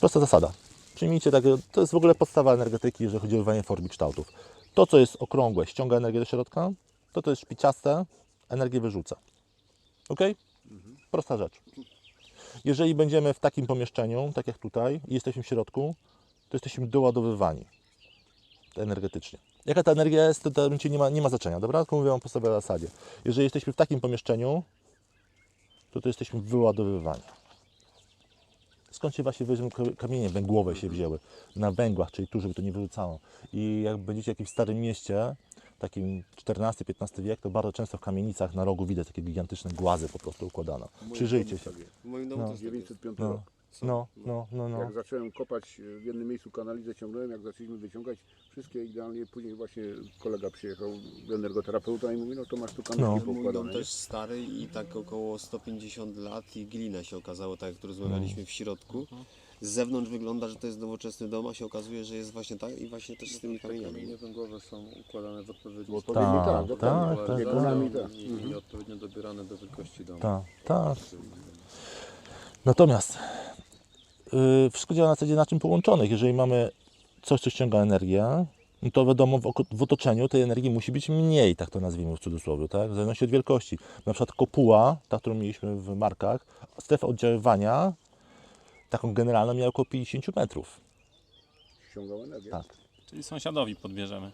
Prosta zasada. Przyjmijcie takie, to jest w ogóle podstawa energetyki, jeżeli chodzi o używanie form i kształtów. To, co jest okrągłe, ściąga energię do środka, to, co jest szpiciaste, energię wyrzuca. Ok? Prosta rzecz. Jeżeli będziemy w takim pomieszczeniu, tak jak tutaj, i jesteśmy w środku, to jesteśmy doładowywani energetycznie. Jaka ta energia jest, to momencie nie ma, nie ma znaczenia, dobra? Tylko mówię o podstawowej zasadzie. Jeżeli jesteśmy w takim pomieszczeniu, to to jesteśmy wyładowywani. Skąd się właśnie weźmą kamienie węglowe się wzięły? Na węglach, czyli tu, żeby to nie wyrzucało. I jak będziecie w jakimś starym mieście, takim XIV-XV wiek, to bardzo często w kamienicach na rogu widać takie gigantyczne głazy po prostu układane. Przyjrzyjcie się. W moim domu No. też tak jest. 905 No, rok. No, no, no. no. Jak zacząłem kopać w jednym miejscu kanalizę ciągnąłem, jak zaczęliśmy wyciągać wszystkie idealnie, później właśnie kolega przyjechał, energoterapeuta i mówi, no to masz tu kanałki No. Mój dom poukładane. też stary i tak około 150 lat i glina się okazało, tak jak tu rozmawialiśmy w środku. Z zewnątrz wygląda, że to jest nowoczesny dom, a się okazuje, że jest właśnie tak i właśnie też z tymi kamieniami. Kamienie węglowe są układane w odpowiedni sposób. odpowiedni Tak, tak, dokładnie. tak, tak, Biegunami tak. tak. I, Mhm. I odpowiednio dobierane do wielkości domu. Tak, tak. Natomiast wszystko działa na zasadzie naczyń połączonych. Jeżeli mamy coś, co ściąga energię, no to wiadomo, w, otoczeniu tej energii musi być mniej, tak to nazwijmy w cudzysłowie, tak? w zależności od wielkości. Na przykład kopuła, ta, którą mieliśmy w markach, strefa oddziaływania, taką generalną miała około 50 metrów. Ściągał energię. Tak. Czyli sąsiadowi podbierzemy.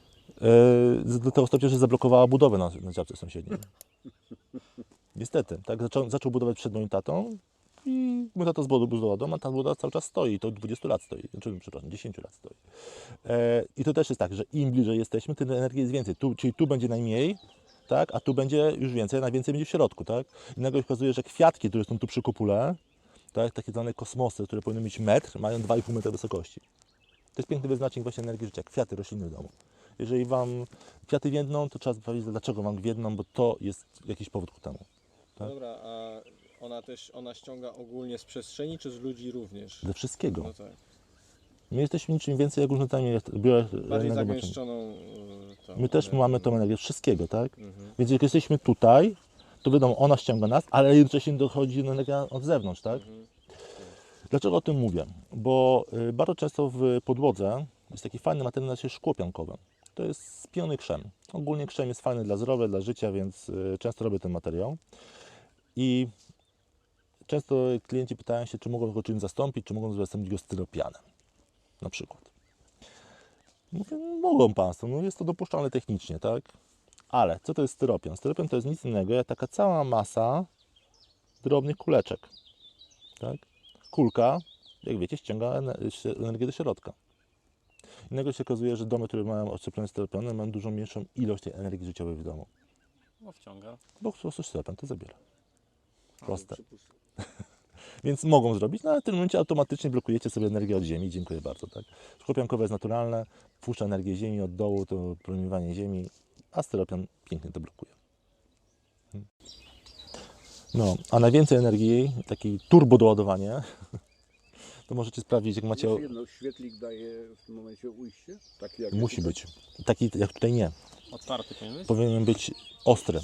Yy, do tego stopnia, że zablokowała budowę na, na działce sąsiedniej. Niestety, tak zaczął, zaczął budować przed moim tatą i mój tata zbudował dom, a ta budowa cały czas stoi, to od 20 lat stoi, znaczy, przepraszam, 10 lat stoi. E, I to też jest tak, że im bliżej jesteśmy, tym energii jest więcej, tu, czyli tu będzie najmniej, tak, a tu będzie już więcej, najwięcej będzie w środku, tak. I nagle się okazuje, że kwiatki, które są tu przy kopule, tak, takie zwane kosmosy, które powinny mieć metr, mają 2,5 metra wysokości. To jest piękny wyznacznik właśnie energii życia, kwiaty rośliny w domu. Jeżeli Wam kwiaty wiedną, to trzeba powiedzieć, dlaczego Wam wiedną, bo to jest jakiś powód ku temu. Tak. Dobra, a ona też, ona ściąga ogólnie z przestrzeni, czy z ludzi również? Ze wszystkiego. No tak. My jesteśmy niczym więcej jak różnymi biorę Bardziej zagęszczoną tą My też energią. mamy tą energię wszystkiego, tak? Mhm. Więc jak jesteśmy tutaj, to wiadomo, ona ściąga nas, ale jednocześnie dochodzi energia od zewnątrz, tak? Mhm. Dlaczego o tym mówię? Bo y, bardzo często w podłodze jest taki fajny materiał, nazywa się szkło piankowe. To jest spiony krzem. Ogólnie krzem jest fajny dla zdrowia, dla życia, więc często robię ten materiał. I często klienci pytają się, czy mogą go czymś zastąpić, czy mogą zastąpić go styropianem, na przykład. Mówię, no, mogą Państwo, no jest to dopuszczalne technicznie, tak? Ale co to jest styropian? Styropian to jest nic innego jak taka cała masa drobnych kuleczek, tak? Kulka, jak wiecie, ściąga ener- energię do środka. Innego się okazuje, że domy, które mają odczepione styropianem, mają dużo mniejszą ilość tej energii życiowej w domu. Bo wciąga. Bo po prostu styropian to zabiera. Proste. Przypus- Więc mogą zrobić, no ale w tym momencie automatycznie blokujecie sobie energię od ziemi. Dziękuję bardzo. Tak? Szkło piankowe jest naturalne, puszcza energię ziemi od dołu, to promieniowanie ziemi, a styropian pięknie to blokuje. Hmm. No, a najwięcej energii, takiej turbo doładowanie, to możecie sprawdzić, jak macie. Jedno, świetlik daje w tym momencie ujście? Taki jak Musi być. Taki jak tutaj nie. Otwarty powinien być. Powinien być ostry.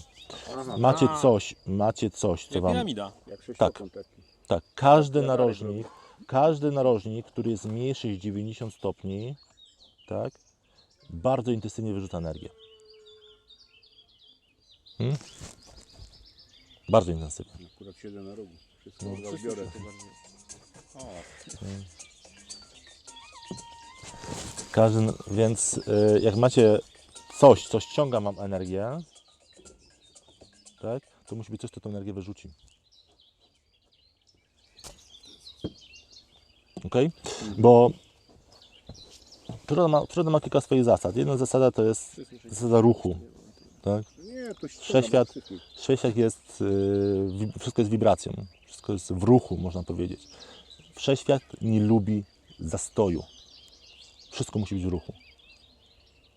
Aha, Macie A. coś, macie coś, co Jak wam. piramida. Jak sześciokąt taki. Tak, każdy narożnik, każdy narożnik, który jest mniejszy niż 90 stopni, tak, bardzo intensywnie wyrzuca energię. Hmm? Bardzo intensywnie. Akurat siedzę na rogu. Wszystko No. biorę. Każdy, więc y, jak macie coś, co ściąga wam energię, tak, to musi być coś, co tę energię wyrzuci. Ok? Bo przyroda ma, przyroda ma kilka swoich zasad. Jedna zasada to jest zasada ruchu. Tak? Wszechświat-. Wszechświat jest, y, wszystko jest wibracją, wszystko jest w ruchu, można powiedzieć. Wszechświat nie lubi zastoju. Wszystko musi być w ruchu.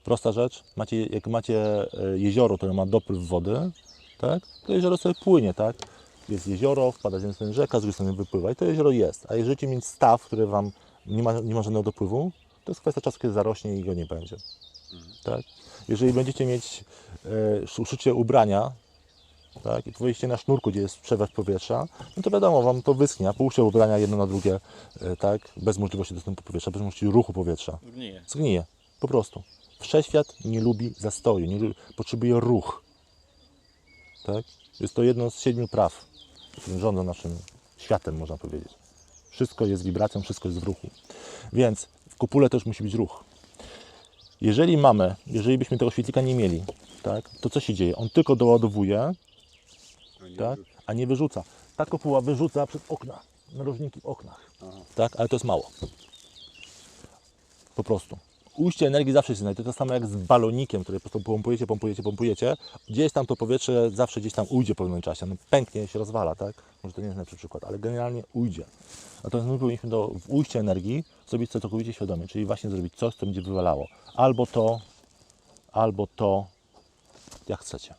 Prosta rzecz, macie, jak macie e, jezioro, które ma dopływ wody, tak, to jezioro sobie płynie, tak? Jest jezioro, wpada z jednej strony rzeka, z drugiej strony wypływa i to jezioro jest. A jeżeli mieć staw, który Wam nie ma, nie ma żadnego dopływu, to jest kwestia czasu, kiedy zarośnie i go nie będzie. Tak? Jeżeli będziecie mieć, e, szycie ubrania, tak, i powiedzcie na sznurku, gdzie jest przewiew powietrza, no to wiadomo, Wam to wyschnie, a połóżcie ubrania jedno na drugie, e, tak, bez możliwości dostępu powietrza, bez możliwości ruchu powietrza. Zgnije. Zgnije, po prostu. Wszechświat nie lubi zastoju, nie lubi, potrzebuje ruch. Tak? Jest to jedno z siedmiu praw, które rządzą naszym światem, można powiedzieć. Wszystko jest wibracją, wszystko jest w ruchu. Więc w kopule też musi być ruch. Jeżeli mamy, jeżeli byśmy tego świetlika nie mieli, tak, to co się dzieje? On tylko doładowuje, tak, a nie wyrzuca. Ta kopuła wyrzuca przez okna, narożniki w oknach. Aha. Tak, ale to jest mało. Po prostu. Ujście energii zawsze się znajdzie. To samo jak z balonikiem, który po prostu pompujecie, pompujecie, pompujecie. Gdzieś tam to powietrze zawsze gdzieś tam ujdzie po pewnym czasie. No, pęknie, się rozwala, tak? Może to nie jest najlepszy przykład, ale generalnie ujdzie. Natomiast my powinniśmy do w ujście energii zrobić to całkowicie świadomie, czyli właśnie zrobić coś, co będzie wywalało. Albo to, albo to, jak chcecie.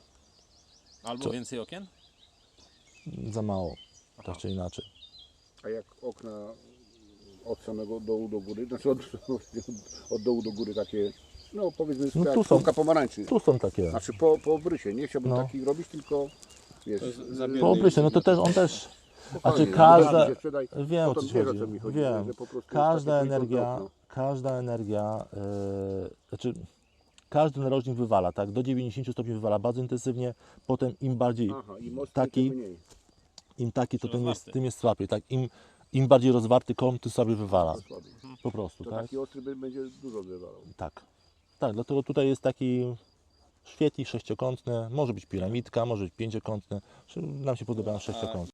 Albo Co? więcej okien? Za mało, tak czy inaczej. A jak okna od samego dołu do góry, znaczy od, od dołu do góry takie, no powiedzmy, No tu są. pomarańczy. Tu są takie. Znaczy po, po obrysie, nie chciałbym No. takich robić, tylko wiesz. Po obrysie, no to też, on też, znaczy no, każda-. Wiem o co ci chodzi. co mi chodzi, Wiem. że po prostu jest Każda energia, każda energia, yy, znaczy każdy narożnik wywala, tak? Do 90 stopni wywala bardzo intensywnie, potem im bardziej, Aha, i mocniej, taki- tym mniej. im taki, to tym jest, Rozwarty. tym jest słabiej, tak? Im, im bardziej rozwarty kąt, tym słabiej wywala. Słabiej. Po prostu, To tak? taki ostry będzie dużo wywalał. Tak. Tak, dlatego tutaj jest taki świetlik sześciokątny, może być piramidka, może być pięciokątny, czy nam się podoba sześciokątny.